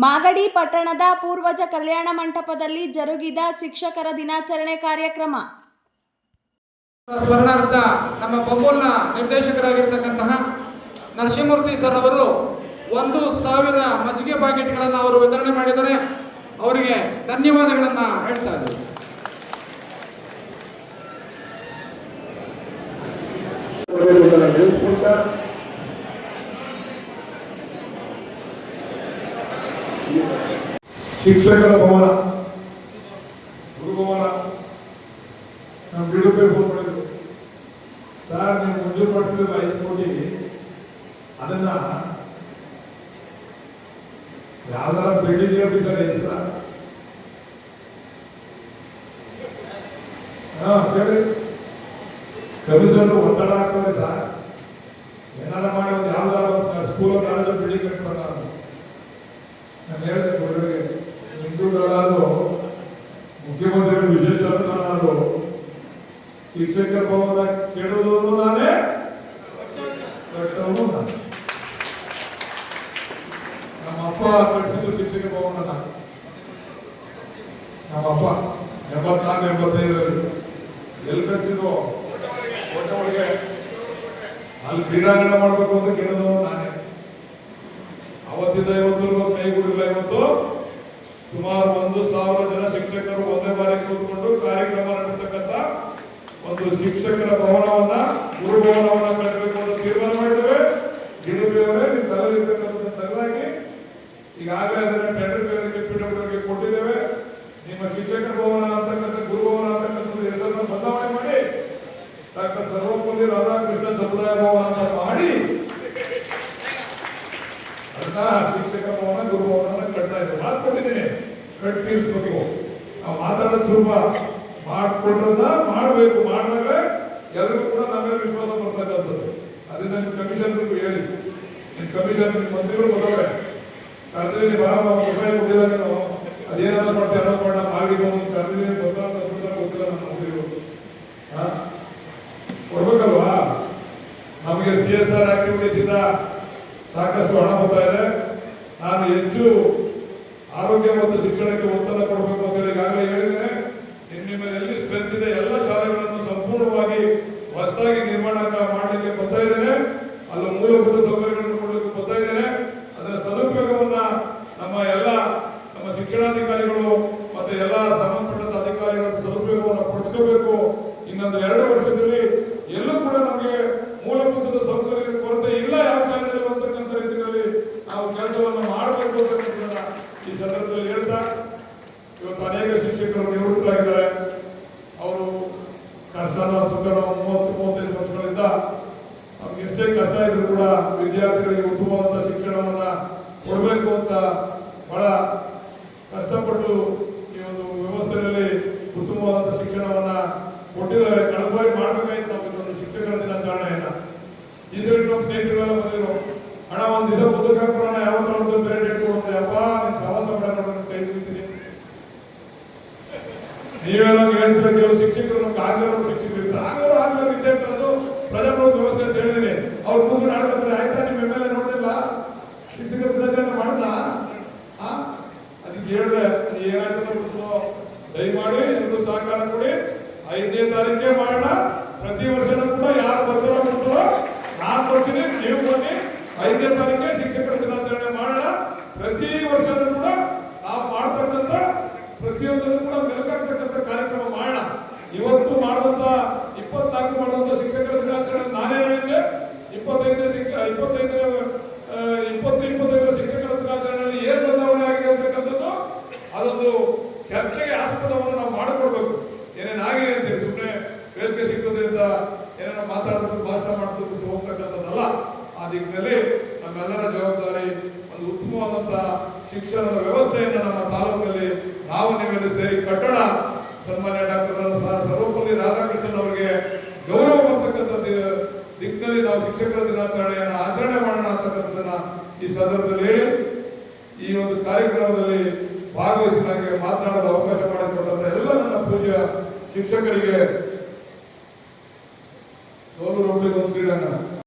ಮಾಗಡಿ ಪಟ್ಟಣದ ಪೂರ್ವಜ ಕಲ್ಯಾಣ ಮಂಟಪದಲ್ಲಿ ಜರುಗಿದ ಶಿಕ್ಷಕರ ದಿನಾಚರಣೆ ಕಾರ್ಯಕ್ರಮ. ಸ್ಮರಣಾರ್ಥ ನಮ್ಮ ಬೊಮ್ಮಲ್ನ ನಿರ್ದೇಶಕರಾಗಿರ್ತಕ್ಕಂತಹ ನರಸಿಂಹಮೂರ್ತಿ ಸರ್ ಅವರು ಒಂದು ಸಾವಿರ ಮಜ್ಜಿಗೆ ಪ್ಯಾಕೆಟ್ಗಳನ್ನು ಅವರು ವಿತರಣೆ ಮಾಡಿದರೆ ಅವರಿಗೆ ಧನ್ಯವಾದಗಳನ್ನು ಹೇಳ್ತಾ ಇದ್ದೀವಿ ಶಿಕ್ಷಕರ ಭವನ ಗುರುಭವನ ನಮ್ಮ ಬಿಡುಗಡೆ ಫೋನ್ ಮಾಡಿದ್ರು. ಸರ್ ನೀವು ಮಂಜೂರು ಮಾಡ್ತಿದ್ರು ಐದು ಕೋಟಿ. ಅದನ್ನ ಯಾವ್ದಾರ ಬಿಲ್ಡಿಂಗ್ ಸರ್ ಹೇಳಿ ಕಮಿಷನ್ ಒತ್ತಡ ಆಗ್ತದೆ ಸರ್. ಏನಾರ ಮಾಡಿ ಒಂದು ಹಿಂದೂಗಳಾದ್ರು ಮುಖ್ಯಮಂತ್ರಿಗಳು ವಿಶೇಷ ಅನುದಾನ ಶಿಕ್ಷಕ ಭವನ ಕೆಡುವುದು ನಾನೇ ಕಟ್ಟೋನು ನಾನು. ನಮ್ಮ ಅಪ್ಪ ಕಟ್ಟಿಸಿದ್ದು ಶಿಕ್ಷಕ ಭವನ ನಮ್ಮ ಅಪ್ಪ ಎಂಬತ್ನಾಲ್ಕು ಎಂಬತ್ತೈದರಲ್ಲಿ ಎಲ್ಲಿ ಕಟ್ಟಿಸಿದ್ದು ಕೋಟೆ ಒಳಗೆ ಅಲ್ಲಿ ಕ್ರೀಡಾಂಗಣ ಮಾಡಬೇಕು ಅಂತ ಕೇಳಿದವ ನಾನೇ. ಅವತ್ತಿಂದ ಇವತ್ತು ಒಂದು ಸಾವಿರ ಜನ ಶಿಕ್ಷಕರು ಒಂದೇ ಬಾರಿ ಕೂತ್ಕೊಂಡು ಕಾರ್ಯಕ್ರಮ ನಡೆಸತಕ್ಕಂತ ಒಂದು ಶಿಕ್ಷಕರ ಭವನವನ್ನ ಗುರು ಭವನವನ್ನ ಕಟ್ಟಬೇಕು ಅಂತ ತೀರ್ಮಾನ ಮಾಡಿದ್ದೇವೆ ಗಿಡಬಿಯವರೇ ನಿಮ್ಮ ತಲೆಯಲ್ಲಿರ್ತಕ್ಕಂಥ ತಲೆಯಾಗಿ ಈಗಾಗಲೇ ಅದನ್ನ ಟೆಂಡರ್ ಬೇರೆಗೆ ಪಿಡಬ್ಲ್ಯೂಗೆ ಕೊಟ್ಟಿದ್ದೇವೆ ನಿಮ್ಮ ಶಿಕ್ಷಕರ ಭವನ ಅಂತಕ್ಕಂಥ ಗುರು ಭವನ ಅಂತಕ್ಕಂಥ ಹೆಸರನ್ನು ಬದಲಾವಣೆ ಮಾಡಿ ಡಾಕ್ಟರ್ ಸರ್ವಪಲ್ಲಿ ರಾಧಾಕೃಷ್ಣ ಸಮುದಾಯ ಭವನ ಅಂತ ಮಾಡಿ ಅದನ್ನ ಶಿಕ್ಷಕ ಭವನ ಗುರು ಭವನ ಕಟ್ತಾ ಇದ್ದಾರೆ ಮಾತು ಕೊಟ್ಟಿದ್ದೀನಿ ಕಟ್ ತೀರಿಸ್ಬೇಕು ನಾವು ಮಾತಾಡೋದು ಸುಲಭ ಮಾಡ್ಕೊಟ್ರನ್ನ ಮಾಡಬೇಕು. ಮಾಡಿದಾಗ ಎಲ್ಲರೂ ಕೂಡ ನಮ್ಮೇಲೆ ವಿಶ್ವಾಸ ಬರ್ತಕ್ಕಂಥದ್ದು. ಅದನ್ನ ನಿಮ್ಮ ಕಮಿಷನ್ ಹೇಳಿ. ನಿಮ್ಮ ಕಮಿಷನ್ ಮಂತ್ರಿಗಳು ಬರ್ತವೆ ಕರ್ತವ್ಯ ಬಹಳ ಮೊಬೈಲ್ ಕೊಟ್ಟಿಲ್ಲ ನಾವು ಅದೇನಾದ್ರು ಮಾಡ್ತೀವಿ ಅನ್ನೋದು ಮಾಡ ಮಾಡಿ ಕರ್ತವ್ಯ ಗೊತ್ತಾಗ ಗೊತ್ತಿಲ್ಲ ನಮ್ಮ ಮಂತ್ರಿಗಳು. ಕೊಡ್ಬೇಕಲ್ವಾ? ನಮಗೆ ಸಿ ಎಸ್ ಆರ್ ಆಕ್ಟಿವಿಟೀಸ್ ಇಂದ ಸಾಕಷ್ಟು ಹಣ ಬರ್ತಾ ಇದೆ. ನಾನು ಹೆಚ್ಚು ಆರೋಗ್ಯ ಮತ್ತು ಶಿಕ್ಷಣಕ್ಕೆ ಒತ್ತಡ ಕೊಡಬೇಕು ಅಂತ ಈಗಾಗಲೇ ಹೇಳಿದರೆ ಇನ್ನು ನಿಮ್ಮ ಎಲ್ಲಿ ಸ್ಟ್ರೆಂತ್ ಇದೆ, ಎಲ್ಲ ಶಾಲೆಗಳನ್ನು ಸಂಪೂರ್ಣವಾಗಿ ಹೊಸದಾಗಿ ನಿರ್ಮಾಣ ಮಾಡಲಿಕ್ಕೆ ಬರ್ತಾ ಇದ್ದೇನೆ ಅಲ್ಲಿ ಮೂಲಭೂತ ಸೌಕರ್ಯಗಳನ್ನು ಕೊಡಲಿಕ್ಕೆ ಬರ್ತಾ ಇದ್ದೇನೆ ಅದರ ಸದುಪಯೋಗವನ್ನ ನಮ್ಮ ಎಲ್ಲ ನಮ್ಮ ಶಿಕ್ಷಣಾಧಿಕಾರಿಗಳು ಮತ್ತೆ ಎಲ್ಲ ಸಂಬಂಧಪಟ್ಟ ಅಧಿಕಾರಿಗಳ ಸದುಪಯೋಗವನ್ನು ಪಡಿಸ್ಕೋಬೇಕು. ಇನ್ನೊಂದು ಎರಡು ವರ್ಷದಲ್ಲಿ ಎಲ್ಲೂ ಕೂಡ ನಮಗೆ ಮೂಲಭೂತ ಸೌಕರ್ಯದ ಕೊರತೆ ಇಲ್ಲ ಯಾವ ಶಾಲೆಯಲ್ಲಿ ಅಂತಕ್ಕಂಥ ರೀತಿಯಲ್ಲಿ ನಾವು ಕೆಲಸವನ್ನು ಮಾಡಬೇಕು ಅಂತಕ್ಕಂಥದ್ದನ್ನ ಈ ಸಂದರ್ಭದಲ್ಲಿ ಹೇಳ್ತಾ ಇವತ್ತು ಅನೇಕ ಶಿಕ್ಷಕರು ನಿವೃತ್ತರಾಗಿದ್ದಾರೆ ಅವರು ಕಷ್ಟನ ಸುಖನ ಮೂವತ್ತು ಮೂವತ್ತೈದು ವರ್ಷಗಳಿಂದ ನಮ್ಗೆ ಎಷ್ಟೇ ಕಷ್ಟ ಇದ್ರು ಕೂಡ ವಿದ್ಯಾರ್ಥಿಗಳಿಗೆ ಉತ್ತಮವಾದ ಶಿಕ್ಷಣವನ್ನ ಕೊಡಬೇಕು ಅಂತ ಬಹಳ ಕಷ್ಟಪಟ್ಟು ಈ ಒಂದು ವ್ಯವಸ್ಥೆಯಲ್ಲಿ ಉತ್ತಮವಾದ ಶಿಕ್ಷಣವನ್ನು ಕೊಟ್ಟಿದ್ದಾರೆ. ಬಾರಿ ಮಾಡಬೇಕಾಗಿತ್ತು ನಾವು ಇದೊಂದು ಶಿಕ್ಷಕರ ದಿನಾಚರಣೆಯನ್ನು. ಈ ಸರಿ ನಮ್ಮ ಸ್ನೇಹಿತರೆಲ್ಲ ಬಂದಿದ್ರು. ಹಣ ಒಂದು ದಿವಸ ಮುಂದಕ್ಕೆ ಯಾವತ್ತೂ ಒಂದು ಬೇರೆ ಡೇಟ್ ಕೊಡುತ್ತೆ ಅಪ್ಪ ನಿಮ್ಮ ಸಹವಾಸ ಮಾಡೋಣ ಕೈ ಮುಗಿತೀನಿ ನೀವೆಲ್ಲ ಹೇಳ್ತೀರ, ಕೆಲವು ಶಿಕ್ಷಕರು ನಮ್ಗೆ ಆಗಲಿರೋ ಶಿಕ್ಷಕರು ಇರ್ತಾರೆ ಆಗಲೂ ಆಗಲಿರೋ ವಿದ್ಯಾರ್ಥಿಗಳು ಪ್ರಜಾಪ್ರಭುತ್ವ ವ್ಯವಸ್ಥೆ ಅಂತ ಹೇಳಿದೀನಿ. ಐದನೇ ತಾರೀಕೆ ಮಾಡೋಣ ಪ್ರತಿ ವರ್ಷನೂ ಕೂಡ ಯಾರು ಬರ್ತಾರೋ ಕೊಡ್ತಾರೋ ನಾನು ಕೊಡ್ತೀನಿ ನೀವು ಬನ್ನಿ. ಐದನೇ ತಾರೀಕೆ ಶಿಕ್ಷಕರ ದಿನಾಚರಣೆ ಮಾಡೋಣ. ಪ್ರತಿ ವರ್ಷನೂ ಶಿಕ್ಷಣದ ವ್ಯವಸ್ಥೆಯನ್ನು ನಮ್ಮ ತಾಲೂಕಲ್ಲಿ ನಾವು ನಿಮಗೆ ಸೇರಿ ಕಟ್ಟಡ ಸನ್ಮಾನ್ಯ ಡಾಕ್ಟರ್ ಸರ್ವಪಲ್ಲಿ ರಾಧಾಕೃಷ್ಣನ್ ಅವರಿಗೆ ಗೌರವ ಬರ್ತಕ್ಕಂಥ ದಿಕ್ಕಿನಲ್ಲಿ ನಾವು ಶಿಕ್ಷಕರ ದಿನಾಚರಣೆಯನ್ನು ಆಚರಣೆ ಮಾಡೋಣ ಅಂತಕ್ಕಂಥದ್ದನ್ನ ಈ ಸಂದರ್ಭದಲ್ಲಿ ಈ ಒಂದು ಕಾರ್ಯಕ್ರಮದಲ್ಲಿ ಭಾಗವಹಿಸಿ ನನಗೆ ಮಾತನಾಡಲು ಅವಕಾಶ ಮಾಡಿಕೊಟ್ಟಂತ ಎಲ್ಲ ನನ್ನ ಪೂಜ್ಯ ಶಿಕ್ಷಕರಿಗೆ ಸೋಲು ರೂಪಿಗೊಂದು ಕ್ರೀಡಾಂಗಣ.